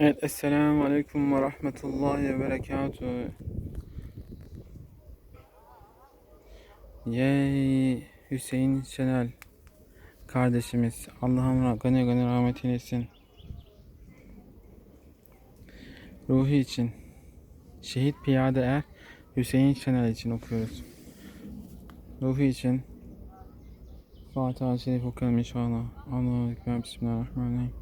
Evet, Esselamu Aleyküm ve Rahmetullahi ve Berekatuhu. Yey Hüseyin Şenel kardeşimiz. Allah'ım gani gani rahmet eylesin. Ruhi için. Şehit piyade er Hüseyin Şenel için okuyoruz. Ruhi için. Fatiha-i Şerif okuyalım inşallah. Allahu Ekber. Bismillahirrahmanirrahim.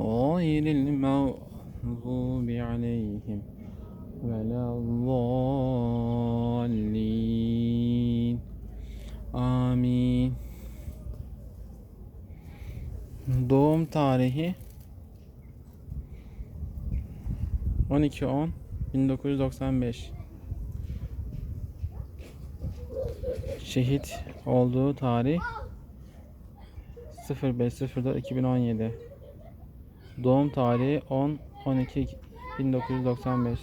غير المغضوب عليهم ولا الضالين Amin. Doğum tarihi 12 1995 Şehit olduğu tarih 05.04 2017 Doğum tarihi 10 12 1995.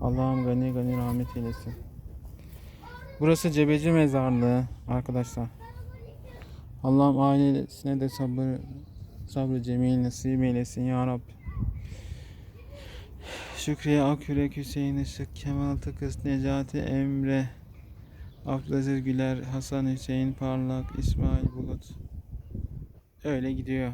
Allah'ım gani gani rahmet eylesin. Burası Cebeci Mezarlığı arkadaşlar. Allah'ım ailesine de sabır sabrı cemil nasip eylesin ya Rab. Şükriye Akyürek Hüseyin Işık Kemal Tıkız Necati Emre Abdülaziz Güler Hasan Hüseyin Parlak İsmail Bulut Öyle gidiyor.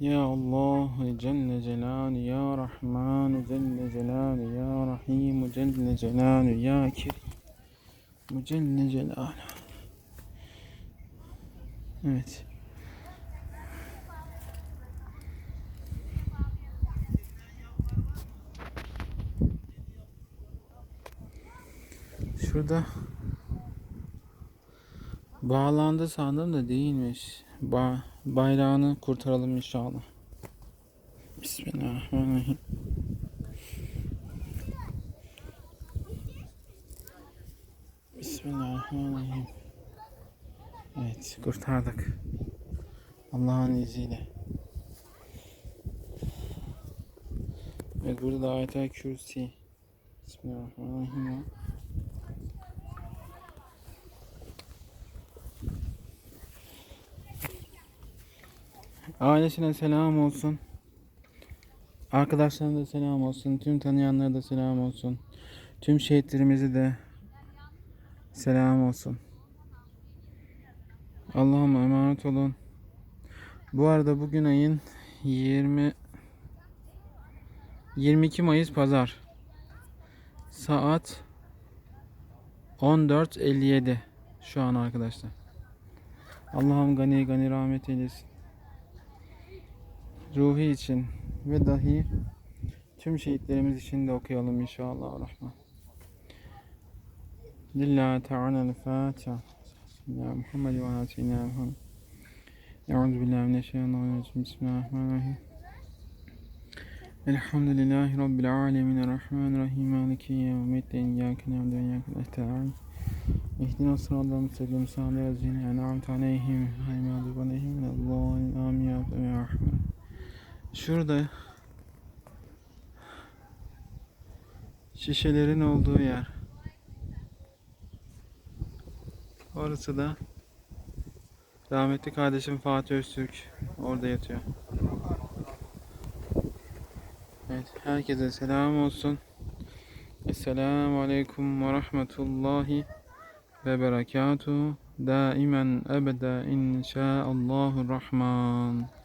Ya Allah Celle Celal Ya Rahman Celle Celal Ya Rahim Celle Celal Ya Kerim Celle Celal Evet. Şurada bağlandı sandım da değilmiş. Ba bayrağını kurtaralım inşallah. Bismillahirrahmanirrahim. Bismillahirrahmanirrahim. Evet kurtardık. Allah'ın izniyle. Evet burada da ayetel kürsi. Bismillahirrahmanirrahim. Ailesine selam olsun. Arkadaşlarına da selam olsun. Tüm tanıyanlara da selam olsun. Tüm şehitlerimize de selam olsun. Allah'ıma emanet olun. Bu arada bugün ayın 20 22 Mayıs Pazar. Saat 14.57 şu an arkadaşlar. Allah'ım gani gani rahmet eylesin ruhi için ve dahi tüm şehitlerimiz için de okuyalım inşallah rahman. Lillahi Teala Fatiha. Ya Muhammed ve ala seyyidina Muhammed. Euzu billahi mineşşeytanirracim. Bismillahirrahmanirrahim. Elhamdülillahi Rabbil alemin. Errahmanirrahim. Maliki yevmiddin. İyyâke na'budu ve iyyâke nestaîn. اهدنا الصراط المستقيم صراط الذين أنعمت عليهم غير المغضوب عليهم ولا الضالين آمين يا رب يا رحمن Şurada şişelerin olduğu yer. Orası da rahmetli kardeşim Fatih Öztürk orada yatıyor. Evet, herkese selam olsun. Esselamu Aleyküm ve Rahmetullahi ve Berekatuhu. Daimen ebede inşaallahu Rahman.